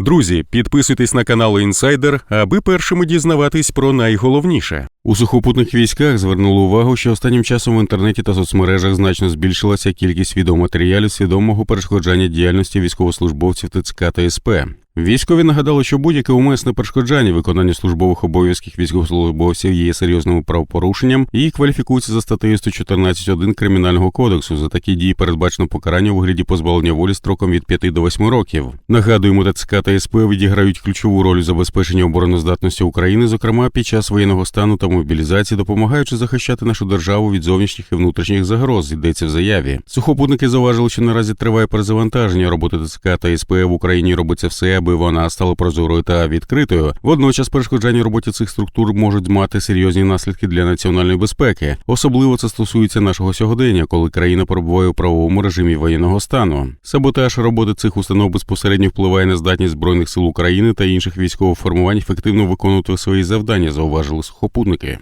Друзі, підписуйтесь на канал Інсайдер, аби першими дізнаватись про найголовніше. У сухопутних військах звернули увагу, що останнім часом в інтернеті та соцмережах значно збільшилася кількість відеоматеріалів свідомого перешкоджання діяльності військовослужбовців ТЦК та СП. Військові нагадали, що будь-яке умисне перешкоджання виконання службових обов'язків військовослужбовців є серйозним правопорушенням і кваліфікується за статтею 114.1 Кримінального кодексу. За такі дії передбачено покарання у вигляді позбавлення волі строком від 5 до 8 років. Нагадуємо, ТЦК та СП відіграють ключову роль у забезпеченні обороноздатності України, зокрема під час воєнного стану та мобілізації, допомагаючи захищати нашу державу від зовнішніх і внутрішніх загроз. Йдеться в заяві. Сухопутники зауважили, що наразі триває перезавантаження роботи ТЦК та СП в Україні. Робиться все, аби вона стала прозорою та відкритою. Водночас перешкоджання роботі цих структур можуть мати серйозні наслідки для національної безпеки. Особливо це стосується нашого сьогодення, коли країна перебуває у правовому режимі воєнного стану. Саботаж роботи цих установ безпосередньо впливає на здатність збройних сил України та інших військових формувань ефективно виконувати свої завдання, зауважили сухопутники.